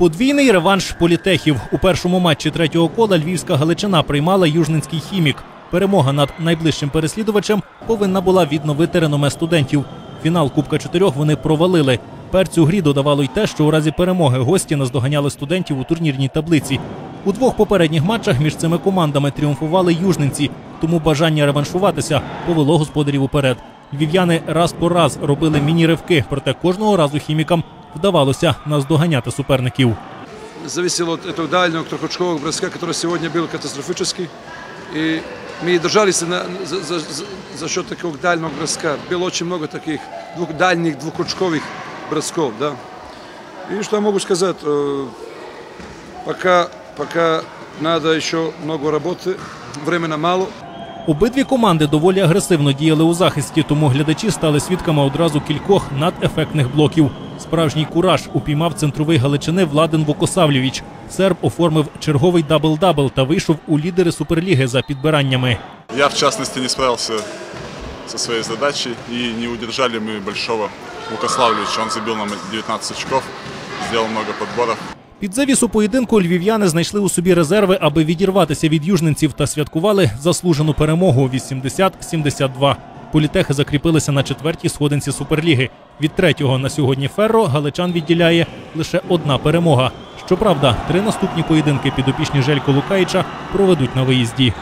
Подвійний реванш політехів. У першому матчі третього кола львівська Галичина приймала южненський хімік. Перемога над найближчим переслідувачем повинна була відновити реноме студентів. Фінал Кубка чотирьох вони провалили. Перцю грі додавало й те, що у разі перемоги гості наздоганяли студентів у турнірній таблиці. У двох попередніх матчах між цими командами тріумфували южненці, тому бажання реваншуватися повело господарів уперед. Львів'яни раз по раз робили міні-ривки, проте кожного разу хімікам вдавалося наздоганяти суперників. зависело от этого дальнего трехочкового броска, который сегодня был катастрофический. И мы держались на, за, за- за- за счет такого дальнего броска. Было очень много таких двух, дальних двухочковых бросков. Да. И что я могу сказать? э, Пока, пока надо еще много работы, времени мало. Обидві команди доволі агресивно діяли у захисті, тому глядачі стали свідками одразу кількох надефектних блоків. Справжній кураж упіймав центровий Галичини Владен Вокосавлєвіч. Серб оформив черговий дабл-дабл та вийшов у лідери суперліги за підбираннями. Я, в частности, не справился со своей задачей и не удержали мы Большого Лукославлевича. Он забил нам 19 очков, сделал много подборов. Під завісу поєдинку львів'яни знайшли у собі резерви, аби відірватися від южненців та святкували заслужену перемогу 80-72. Політехи закріпилися на четвертій сходинці суперліги. Від третього на сьогодні Ферро галичан відділяє лише одна перемога. Щоправда, три наступні поєдинки підопічні Желько Лукаїча проведуть на виїзді.